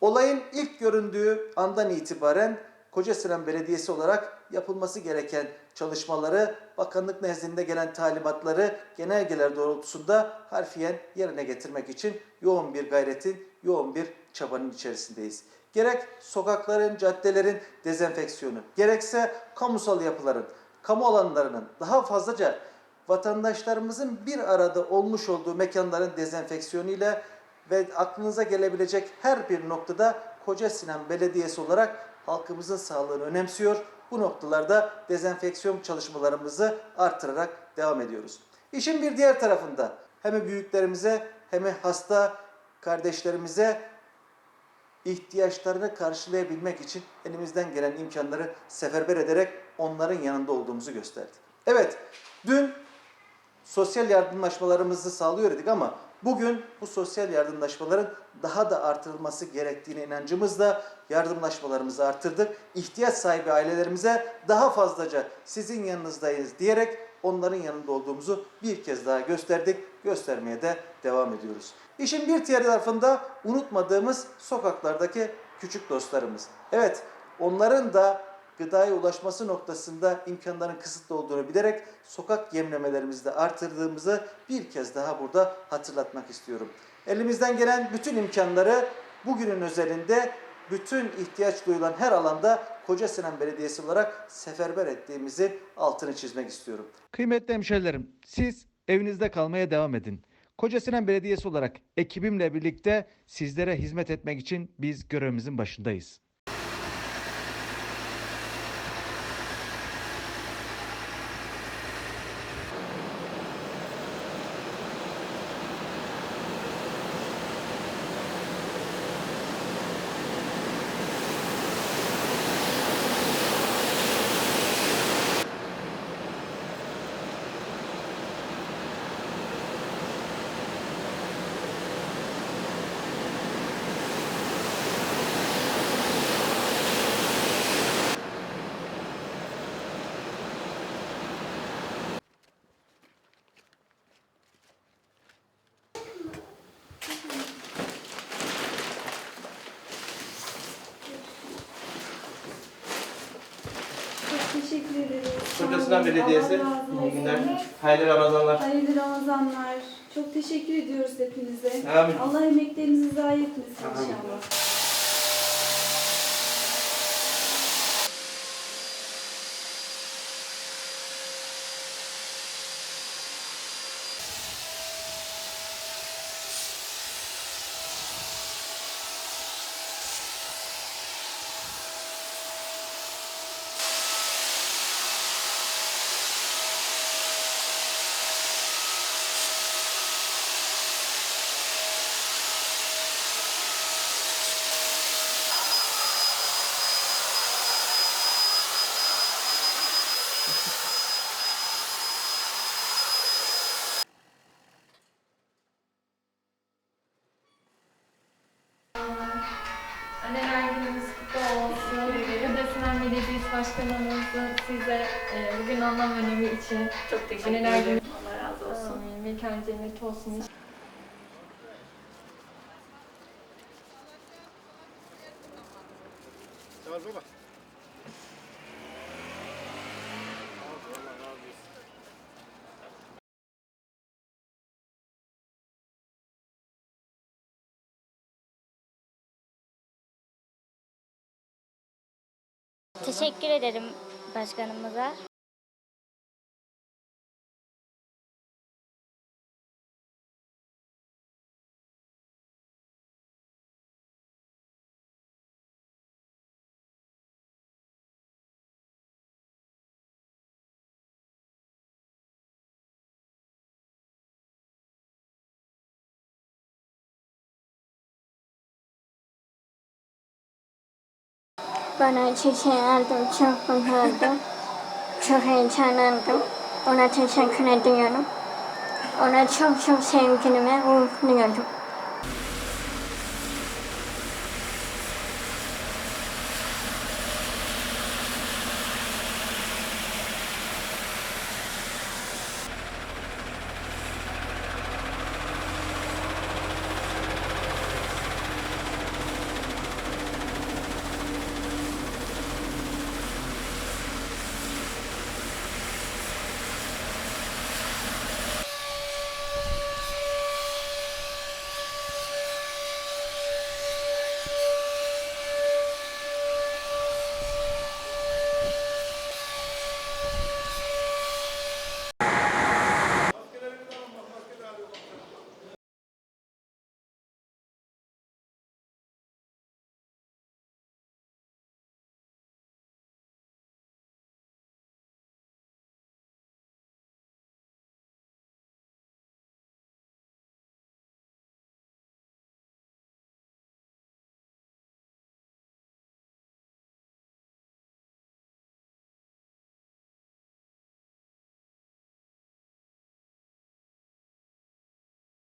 Olayın ilk göründüğü andan itibaren Kocasinan Belediyesi olarak yapılması gereken çalışmaları, bakanlık nezdinde gelen talimatları, genelgeler doğrultusunda harfiyen yerine getirmek için yoğun bir gayretin, yoğun bir çabanın içerisindeyiz. Gerek sokakların, caddelerin dezenfeksiyonu, gerekse kamusal yapıların, kamu alanlarının daha fazlaca vatandaşlarımızın bir arada olmuş olduğu mekanların dezenfeksiyonu ile ve aklınıza gelebilecek her bir noktada Koca Sinan Belediyesi olarak halkımızın sağlığını önemsiyor. Bu noktalarda dezenfeksiyon çalışmalarımızı artırarak devam ediyoruz. İşin bir diğer tarafında hem büyüklerimize hem hasta kardeşlerimize ihtiyaçlarını karşılayabilmek için elimizden gelen imkanları seferber ederek onların yanında olduğumuzu gösterdik. Evet, dün sosyal yardımlaşmalarımızı sağlıyor idik ama bugün bu sosyal yardımlaşmaların daha da artırılması gerektiğine inancımızla yardımlaşmalarımızı artırdık. İhtiyaç sahibi ailelerimize daha fazlaca sizin yanınızdayız diyerek onların yanında olduğumuzu bir kez daha gösterdik. Göstermeye de devam ediyoruz. İşin bir diğer tarafında unutmadığımız sokaklardaki küçük dostlarımız. Evet, onların da gıdaya ulaşması noktasında imkanların kısıtlı olduğunu bilerek sokak yemlemelerimizi de artırdığımızı bir kez daha burada hatırlatmak istiyorum. Elimizden gelen bütün imkanları bugünün özelinde bütün ihtiyaç duyulan her alanda Koca Sinan Belediyesi olarak seferber ettiğimizi altını çizmek istiyorum. Kıymetli hemşehrilerim, siz evinizde kalmaya devam edin. Koca Sinan Belediyesi olarak ekibimle birlikte sizlere hizmet etmek için biz görevimizin başındayız. Çok teşekkür ederiz. Koca Sağ Sinan. Belediyesi, iyi günler. Hayırlı Ramazanlar. Hayırlı Ramazanlar. Çok teşekkür ediyoruz hepinize. Amin. Allah emeklerinizi zayi etmesin Amin. inşallah. Anneler gününüz kutlu olsun. Sinan Belediyesi Başkanımızı size e, bugün anlam önemi için Çok teşekkür Anneler ederim. Allah razı olsun. Amin. Mekan cennet olsun. Teşekkür ederim başkanımıza. Bana çiçeği aldım, çok mutlu oldum. Çok heyecanlandım. Ona teşekkür ediyorum. Ona çok çok.